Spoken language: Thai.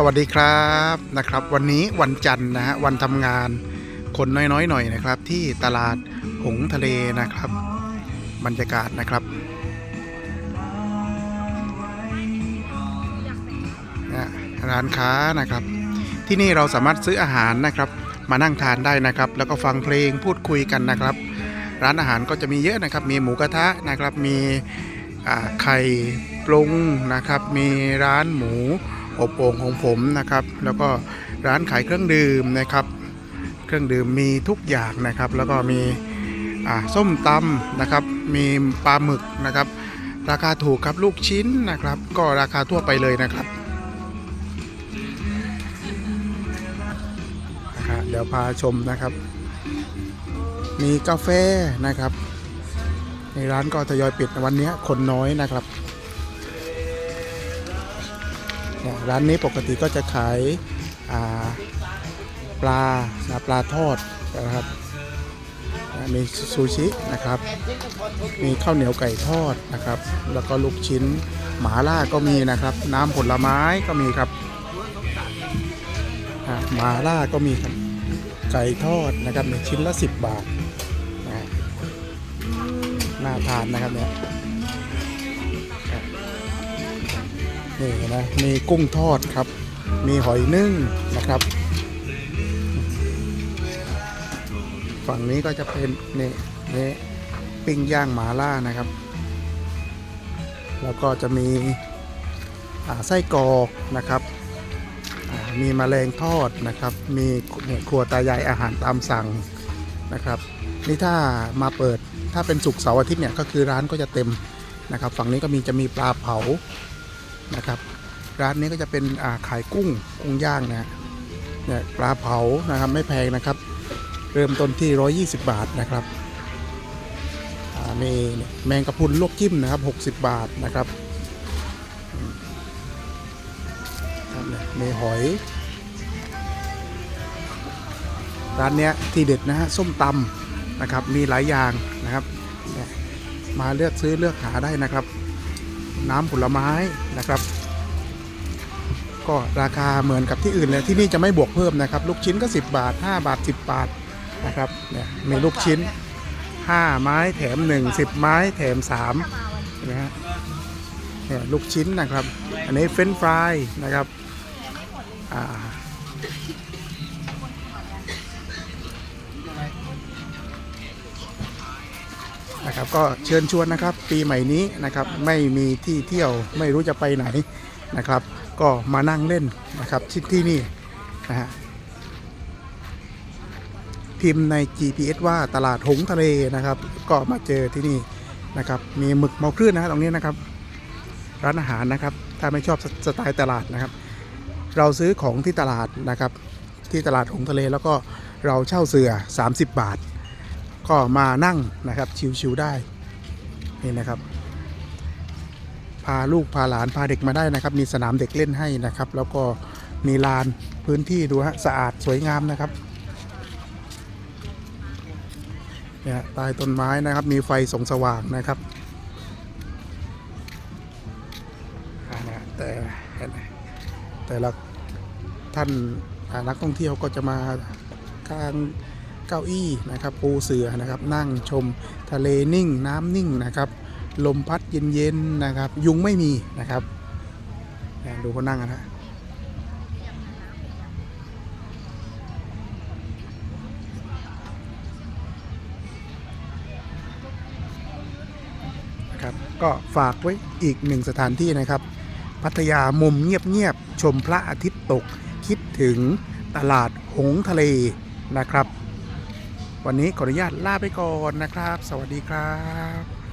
สวัสดีครับนะครับ วันนี้วันจันทร์นะฮะวันทำงานคนน้อยๆหน่อยนะครับ ที่ตลาดหงทะเลนะครับ บรรยากาศนะครับนะร้านค้านะครับ ที่นี่เราสามารถซื้ออาหารนะครับ มานั่งทานได้นะครับ แล้วก็ฟังเพลงพูดคุยกันนะครับ ร้านอาหารก็จะมีเยอะนะครับ มีหมูกระทะนะครับ มีไข่ปรุงนะครับ มีร้านหมู อบโอ่งของผมนะครับ แล้วก็ร้านขายเครื่องดื่มนะครับ เครื่องดื่มมีทุกอย่างนะครับ แล้วก็มีส้มตำนะครับ มีปลาหมึกนะครับ ราคาถูกครับลูกชิ้นนะครับ ก็ราคาทั่วไปเลยนะครับนะครับเดี๋ยวพาชมนะครับ มีกาแฟนะครับ ในร้านก็ทยอยปิดวันนี้คนน้อยนะครับ ร้านนี้ปกติก็จะขายาปลาปลาทอดนะครับมีซูชินะครับ มีข้าวเหนียวไก่ทอดนะครับ แล้วก็ลูกชิ้นหมาล่าก็มีนะครับ น้ำผลไม้ก็มีครับหมาล่าก็มีครับไก่ทอดนะครับในชิ้นละ 10 บาทน่าทานนะครับเนี่ย นี่นะมีกุ้งทอดครับ มีหอยนึ่งนะครับ ฝั่งนี้ก็จะเป็นนี่นี่ปิ้งย่างหมาล่านะครับ แล้วก็จะมีไส้กรอกนะครับอ่ามีแมลงทอดนะครับ มีเนี่ยครัวตายายอาหารตามสั่งนะครับนี่ถ้ามาเปิดถ้าเป็นศุกร์เสาร์อาทิตย์เนี่ยก็คือร้านก็จะเต็มนะครับ ฝั่งนี้ก็มีจะมีปลาเผา นะครับ ร้านนี้ก็จะเป็นาขายกุ้งกุ้งย่างนะเนี่ยปลาเผานะครับไม่แพงนะครับ เริ่มต้นที่ 120 บาทนะครับมีแมงกะพรุนลวกจิ้มนะครับ 60 บาทนะครับมีหอย ร้านเนี้ยที่เด็ดนะฮะส้มตำนะครับ มีหลายอย่างนะครับ มาเลือกซื้อเลือกหาได้นะครับ น้ำผลไม้นะครับ ก็ราคาเหมือนกับที่อื่นเลยที่นี่จะไม่บวกเพิ่มนะครับ ลูกชิ้นก็ 10 บาท 5 บาท 10 บาทนะครับเนี่ยมีลูกชิ้น 5 ไม้แถม 1 10 ไม้แถม3นะฮะเนี่ยลูกชิ้นนะครับ อันนี้เฟรนฟรายนะครับอ่า นะครับก็เชิญชวนนะครับปีใหม่นี้นะครับไม่มีที่เที่ยวไม่รู้จะไปไหนนะครับ ก็มานั่งเล่นนะครับที่ที่นี่นะฮะพิมพ์ใน GPS ว่าตลาดหงทะเลนะครับ ก็มาเจอที่นี่นะครับมีหมึกเมาคลื่นนะฮะตรงนี้นะครับ ร้านอาหารนะครับ ถ้าไม่ชอบสไตล์ตลาดนะครับ เราซื้อของที่ตลาดนะครับ ที่ตลาดหงทะเลแล้วก็เราเช่าเสือ 30 บาท ก็มานั่งนะครับชิวๆได้นี่นะครับ พาลูกพาหลานพาเด็กมาได้นะครับ มีสนามเด็กเล่นให้นะครับ แล้วก็มีลานพื้นที่ดูฮะสะอาดสวยงามนะครับเนี่ยใต้ต้นไม้นะครับมีไฟส่องสว่างนะครับแต่แต่ละท่านนักท่องเที่ยวก็จะมากาง เก้าอี้นะครับปูเสือนะครับนั่งชมทะเลนิ่งน้ำนิ่งนะครับลมพัดเย็นๆนะครับยุงไม่มีนะครับดูเขานั่งนะนะครับก็ฝากไว้อีกหนึ่งสถานที่นะครับ พัทยามุมเงียบๆชมพระอาทิตย์ตกคิดถึงตลาดหงทะเลนะครับ วันนี้ขออนุญาตลาไปก่อนนะครับ สวัสดีครับ